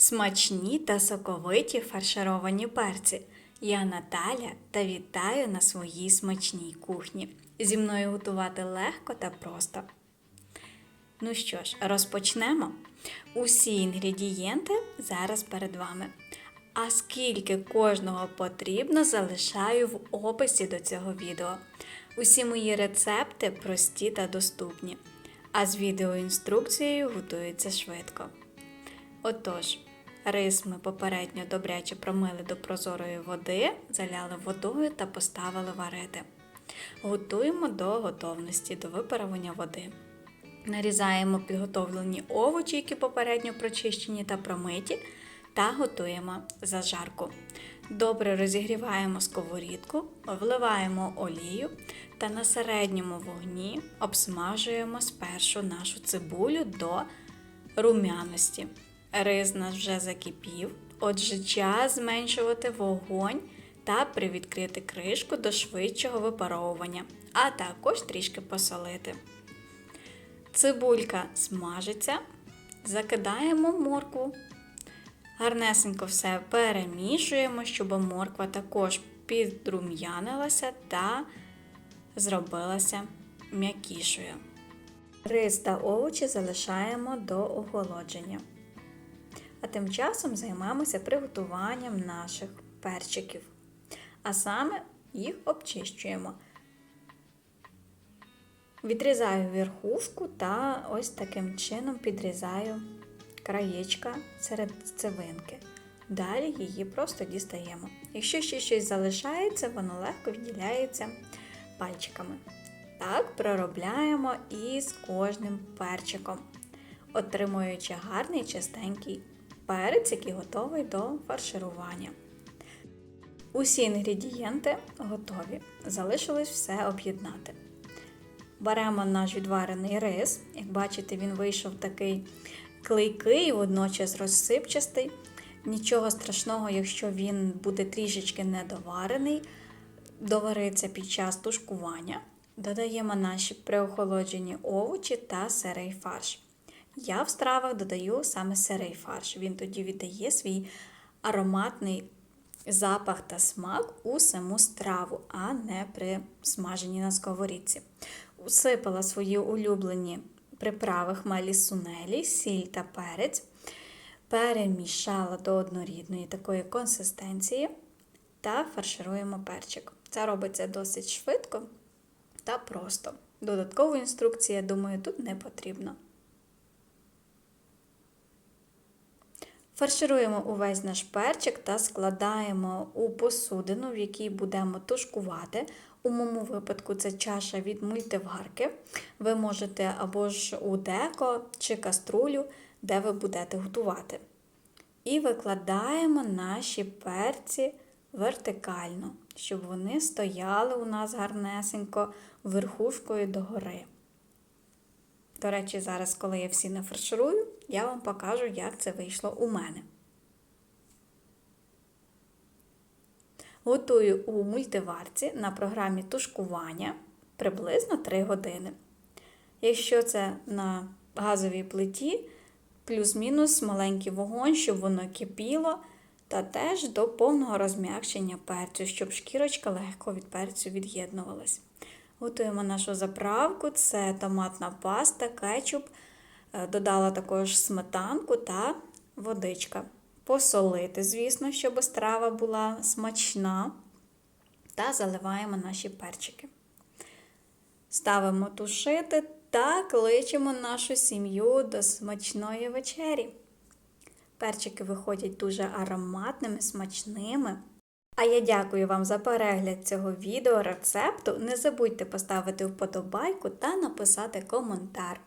Смачні та соковиті фаршировані перці. Я Наталя та вітаю на своїй смачній кухні. Зі мною готувати легко та просто. Ну що ж, розпочнемо. Усі інгредієнти зараз перед вами. А скільки кожного потрібно, залишаю в описі до цього відео. Усі мої рецепти прості та доступні, а з відеоінструкцією готується швидко. Отож, рис ми попередньо добряче промили до прозорої води, заляли водою та поставили варити. Готуємо до готовності, до випарування води. Нарізаємо підготовлені овочі, які попередньо прочищені та промиті, та готуємо зажарку. Добре розігріваємо сковорідку, вливаємо олію та на середньому вогні обсмажуємо спершу нашу цибулю до румяності. Рис наш вже закипів, отже, час зменшувати вогонь та привідкрити кришку до швидшого випаровування, а також трішки посолити. Цибулька смажиться, закидаємо моркву. Гарнесенько все перемішуємо, щоб морква також підрум'янилася та зробилася м'якішою. Рис та овочі залишаємо до охолодження. А тим часом займаємося приготуванням наших перчиків. А саме їх обчищуємо. Відрізаю верхушку та ось таким чином підрізаю краєчка серед цивинки. Далі її просто дістаємо. Якщо ще щось залишається, воно легко відділяється пальчиками. Так проробляємо і з кожним перчиком, отримуючи гарний чистенький перець, який готовий до фарширування. Усі інгредієнти готові. Залишилось все об'єднати. Беремо наш відварений рис. Як бачите, він вийшов такий клейкий, водночас розсипчастий. Нічого страшного, якщо він буде трішечки недоварений, довариться під час тушкування. Додаємо наші преохолоджені овочі та сирий фарш. Я в стравах додаю саме сирий фарш. Він тоді віддає свій ароматний запах та смак у саму страву, а не при смаженні на сковорідці. Усипала свої улюблені приправи хмелі сунелі, сіль та перець, перемішала до однорідної такої консистенції та фаршируємо перчик. Це робиться досить швидко та просто. Додаткової інструкції, я думаю, тут не потрібно. Фаршируємо увесь наш перчик та складаємо у посудину, в якій будемо тушкувати. У моєму випадку це чаша від мультиварки. Ви можете або ж у деко чи каструлю, де ви будете готувати. І викладаємо наші перці вертикально, щоб вони стояли у нас гарнесенько верхушкою догори. До речі, зараз, коли я всі нафарширую, я вам покажу, як це вийшло у мене. Готую у мультиварці на програмі тушкування приблизно 3 години. Якщо це на газовій плиті, плюс-мінус маленький вогонь, щоб воно кипіло, та теж до повного розм'якшення перцю, щоб шкірочка легко від перцю від'єднувалась. Готуємо нашу заправку, це томатна паста, кетчуп, додала також сметанку та водичка. Посолити, звісно, щоб страва була смачна. Та заливаємо наші перчики. Ставимо тушити та кличемо нашу сім'ю до смачної вечері. Перчики виходять дуже ароматними, смачними. А я дякую вам за перегляд цього відео рецепту. Не забудьте поставити вподобайку та написати коментар.